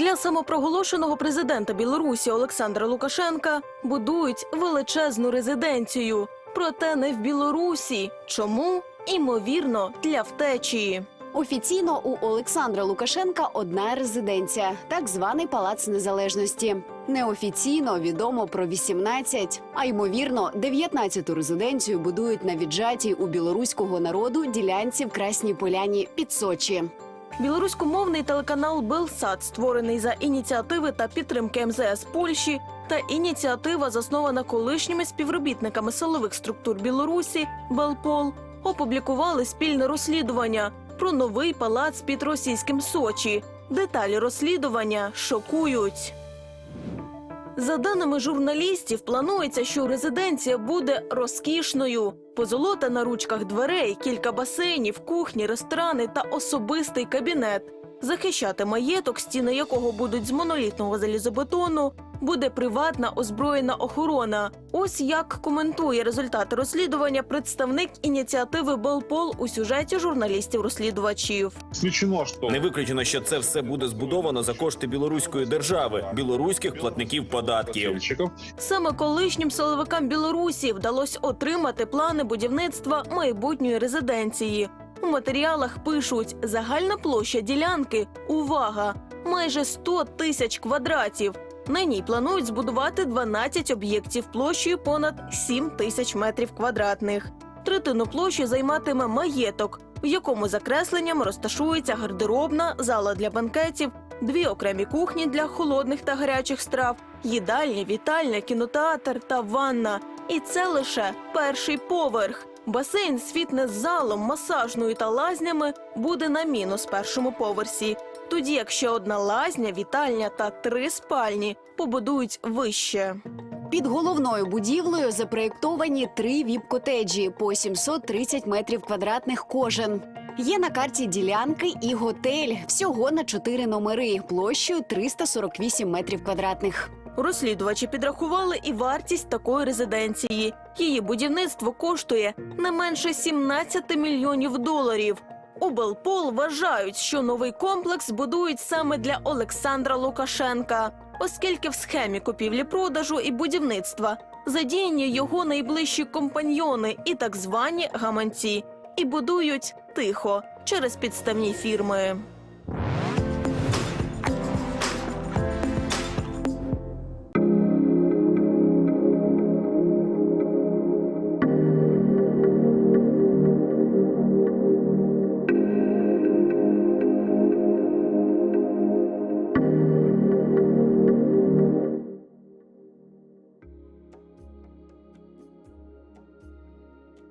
Для самопроголошеного президента Білорусі Олександра Лукашенка будують величезну резиденцію. Проте не в Білорусі. Чому? Імовірно, для втечі. Офіційно у Олександра Лукашенка одна резиденція, так званий Палац Незалежності. Неофіційно відомо про 18, а ймовірно, 19-ту резиденцію будують на віджатій у білоруського народу ділянці в Красній Поляні під Сочі. Білоруськомовний телеканал Белсад створений за ініціативи та підтримки МЗС Польщі, та ініціатива, заснована колишніми співробітниками силових структур Білорусі Белпол, опублікували спільне розслідування про новий палац під російським Сочі. Деталі розслідування шокують. За даними журналістів, планується, що резиденція буде розкішною. Позолота на ручках дверей, кілька басейнів, кухні, ресторани та особистий кабінет. Захищати маєток, стіни якого будуть з монолітного залізобетону, буде приватна озброєна охорона. Ось як коментує результати розслідування представник ініціативи Белпол у сюжеті журналістів-розслідувачів. Не виключено, що це все буде збудовано за кошти білоруської держави, білоруських платників податків. Саме колишнім силовикам Білорусі вдалося отримати плани будівництва майбутньої резиденції. У матеріалах пишуть загальна площа ділянки. Увага! Майже 100 тисяч квадратів. На ній планують збудувати 12 об'єктів площею понад 7 тисяч метрів квадратних. Третину площі займатиме маєток, в якому закресленням розташується гардеробна, зала для банкетів, дві окремі кухні для холодних та гарячих страв, їдальня, вітальня, кінотеатр та ванна. І це лише перший поверх. Басейн з фітнес-залом, масажною та лазнями буде на мінус першому поверсі. Тоді як ще одна лазня, вітальня та три спальні побудують вище. Під головною будівлею запроєктовані три віп-котеджі по 730 метрів квадратних кожен. Є на карті ділянки і готель всього на чотири номери площею 348 метрів квадратних. Розслідувачі підрахували і вартість такої резиденції. Її будівництво коштує не менше 17 мільйонів доларів. У Белпол вважають, що новий комплекс будують саме для Олександра Лукашенка, оскільки в схемі купівлі-продажу і будівництва задіяні його найближчі компаньйони і так звані гаманці, і будують тихо через підставні фірми.